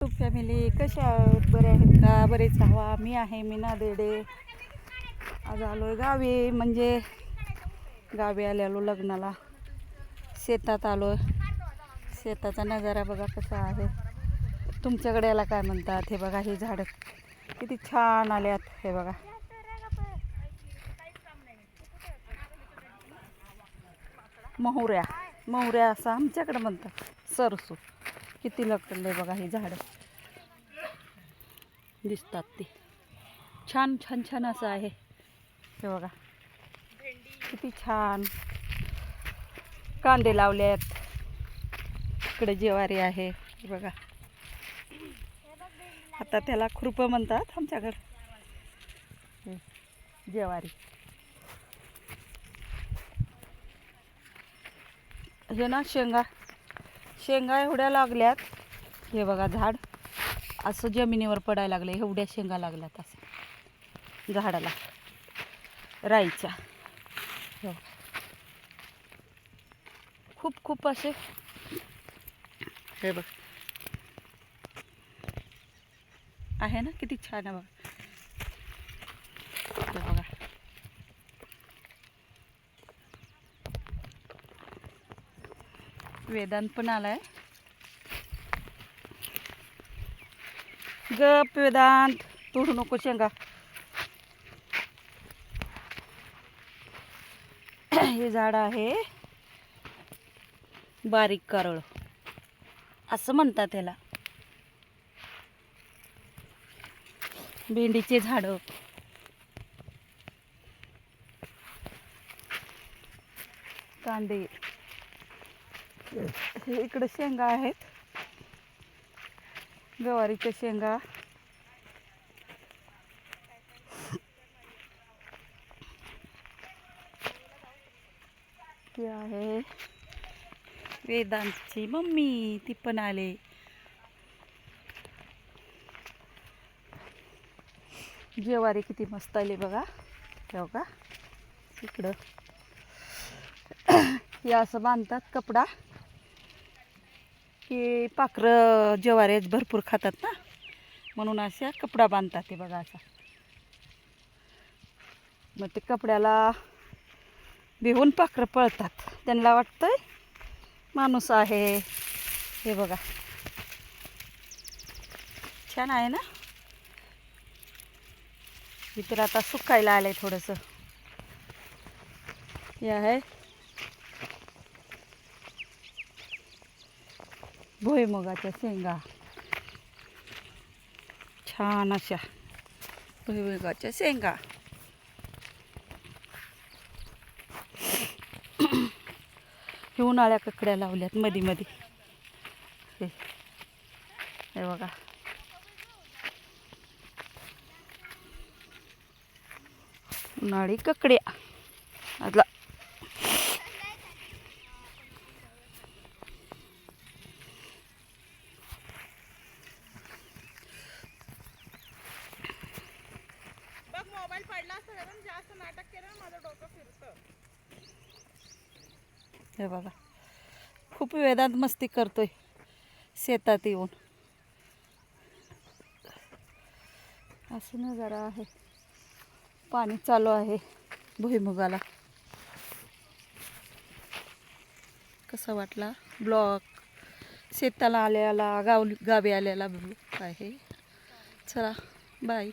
YouTube family कशा बरे आहेत का? बरेच हवा मी आहे मीना देडे. आज आलोय गावी म्हणजे गावी आलेलो लग्नाला. शेतात आलो शेताचा नजारा बघा कसा आहे. तुमच्याकडे याला काय म्हणतात? हे बघा हे झाडं किती छान आल्यात. हे बघा. मोहऱ्या. मोहऱ्या असं आमच्याकडे म्हणतात. सरसू. किती लटकले बघा हे झाडं. दिसतात ते. छान छान छान असं आहे. हे बघा. किती छान. कांदे लावले आहेत. इकडे ज्वारी आहे. हे बघा. आता त्याला खुरपं म्हणतात आमच्याकडे. ज्वारी. हे ना शेंगा. शेंगा एवढ्या लागल्यात. हे बघा झाड. असं जमिनीवर पडायला लागलं एवढ्या शेंगा लागल्यात असं. झाडाला. राईच्या. हे खूप खूप असे. हे बघ. आहे ना? किती छान आहे बघा हे बघा वेदांत पण आलाय. गप वेदांत तोडू नको शेंगा. हे झाड आहे. बारीक कारळ. असं म्हणतात त्याला भेंडीचे झाडं. कांदे. हे इकडे शेंगा आहेत. गवारीच्या शेंगा. ती आहे. वेदांतची मम्मी ती पण आले. जेवारी किती मस्त आली बघा. ठेव का इकडं. हे असं बांधतात कपडा. की पाखरं ज्वारी भरपूर खातात ना? म्हणून अशा कपडा बांधतात ते बघा असा मग ते कपड्याला भिवून पाखरं पळतात. त्यांना वाटतंय माणूस आहे. हे बघा. छान आहे ना? इतर आता सुकायला आलंय थोडंसं. हे आहे. भुईमुगाच्या शेंगा. छान अशा भुईमुगाच्या शेंगा. हे उन्हाळ्या ककड्या लावल्यात मधी मधी. हे हे बघा. उन्हाळी ककड्या. पडला असता कारण जास्त नाटक केलं ना माझं डोकं फिरतं. हे बघा खूप वेदांत मस्ती करतोय शेतात येऊन. असं नजारा आहे. पाणी चालू आहे भुईमुगाला. कसा वाटला ब्लॉक? शेताला आल्याला गाव गावी आल्याला ब्लॉक आहे. चला बाय.